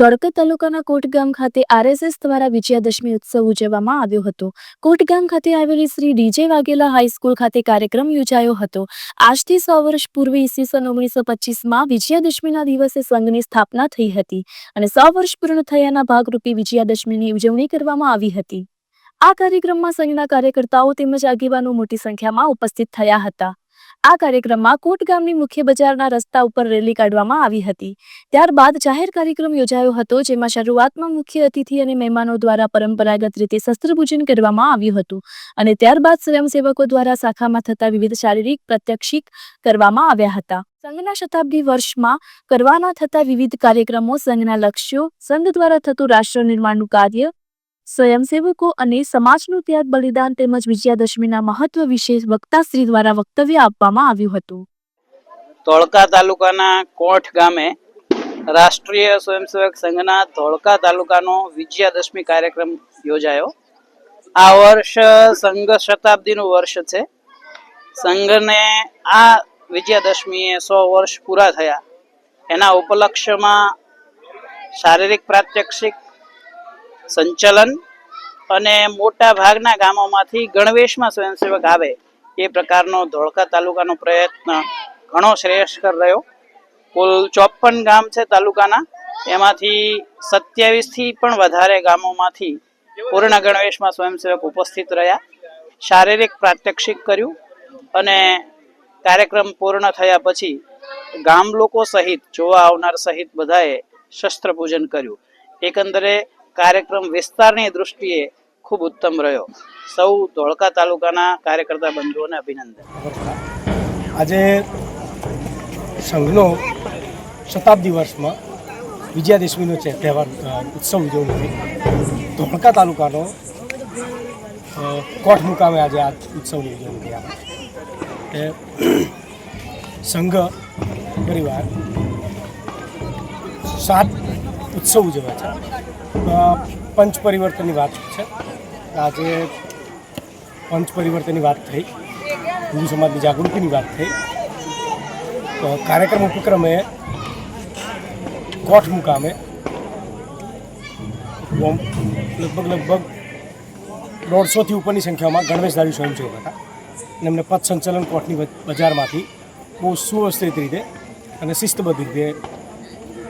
ધોળકા તાલુકાના કોટગામ ખાતે આરએસએસ દ્વારા વિજયાદશમી ઉત્સવ ઉજવવામાં આવ્યો હતો. કોટગામ ખાતે આવેલી શ્રી ડીજે વાઘેલા હાઈસ્કૂલ ખાતે કાર્યક્રમ યોજાયો હતો. આજથી સો વર્ષ પૂર્વે ઈસવીસન ઓગણીસો પચીસમાં વિજયાદશમીના દિવસે સંઘની સ્થાપના થઈ હતી અને સો વર્ષ પૂર્ણ થયાના ભાગરૂપે વિજયાદશમીની ઉજવણી કરવામાં આવી હતી. આ કાર્યક્રમમાં સંઘના કાર્યકર્તાઓ તેમજ આગેવાનો મોટી સંખ્યામાં ઉપસ્થિત થયા હતા. આ કાર્યક્રમમાં કોટ ગામની મુખ્ય બજારના રસ્તા ઉપર રેલી કાઢવામાં આવી હતી. ત્યારબાદ જાહેર કાર્યક્રમ યોજાયો હતો, જેમાં શરૂઆતમાં મુખ્ય અતિથિ અને મહેમાનો દ્વારા પરંપરાગત રીતે શસ્ત્રપૂજન કરવામાં આવ્યું હતું અને ત્યારબાદ સ્વયંસેવકો દ્વારા શાખામાં થતા વિવિધ શારીરિક, પ્રત્યક્ષિક કરવામાં આવ્યા હતા. સંઘના શતાબ્દી વર્ષમાં કરવાના થતા વિવિધ કાર્યક્રમો સંઘના લક્ષ્યો, સંઘ દ્વારા થતું રાષ્ટ્ર નિર્માણનું કાર્ય સ્વયંસેવકો અને સમાજનું ત્યાગ, બલિદાન તેમજ વિજયાદશમીના મહત્વ વિશે વક્તાશ્રી દ્વારા વક્તવ્ય આપવામાં આવ્યું હતું. ધોળકા તાલુકાના કોઠ ગામે રાષ્ટ્રીય સ્વયંસેવક સંઘના ધોળકા તાલુકાનો વિજયાદશમી કાર્યક્રમ યોજાયો. આ વર્ષ સંઘ શતાબ્દીનું વર્ષ છે. સંઘને આ વિજયાદશમીએ સો વર્ષ પૂરા થયા. એના ઉપલક્ષ્યમાં શારીરિક, પ્રાત્યક્ષિક સંચલન અને મોટા ભાગના ગામોમાંથી ગણવેશમાં સ્વયંસેવક આવે એ પ્રકારનો ધોળકા તાલુકાનો પ્રયત્ન ઘણો શ્રેયસ્કર રહ્યો. કુલ ચોપન ગામ છે તાલુકાના. એમાંથી સત્યાવીસથી પણ વધારે ગામોમાંથી પૂર્ણ ગણવેશમાં સ્વયંસેવક ઉપસ્થિત રહ્યા. શારીરિક પ્રાત્યક્ષિક કર્યું અને કાર્યક્રમ પૂર્ણ થયા પછી ગામ લોકો સહિત જોવા આવનાર સહિત બધાએ શસ્ત્ર પૂજન કર્યું. એકંદરે કાર્યક્રમ વિસ્તારની દૃષ્ટિએ ખૂબ ઉત્તમ રહ્યો. સૌ ધોળકા તાલુકાના કાર્યકર્તા બંધુઓને અભિનંદન. આજે સંઘનો શતાબ્દી વર્ષમાં વિજયાદશમીનો છે તહેવાર ઉત્સવ ઉજવણી ધોળકા તાલુકાનો કોઠ મુકામે આજે આ ઉત્સવની ઉજવણી આપણે કે સંઘ પરિવાર સાત ઉત્સવ ઉજવે છે. પંચ પરિવર્તનની વાત છે. આજે પંચ પરિવર્તનની વાત થઈ. હિન્દુ સમાજની જાગૃતિની વાત થઈ. તો કાર્યક્રમ ઉપક્રમે કોઠ મુકામે લગભગ લગભગ દોઢસોથી ઉપરની સંખ્યામાં ગણવેશધારી સ્વયંસેવક હતા. અને એમને પથ સંચલન કોઠની બજારમાંથી બહુ સુવ્યવસ્થિત રીતે અને શિસ્તબદ્ધ રીતે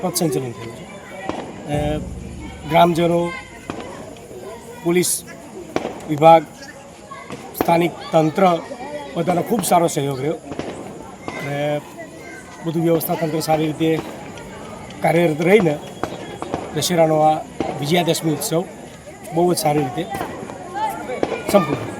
પથ સંચલન થયું છે. ગ્રામજનો, પોલીસ વિભાગ, સ્થાનિક તંત્ર બધાનો ખૂબ સારો સહયોગ રહ્યો અને બધું વ્યવસ્થા તંત્ર સારી રીતે કાર્યરત રહીને દશેરાનો આ વિજયાદશમી ઉત્સવ બહુ જ સારી રીતે સંપૂર્ણ.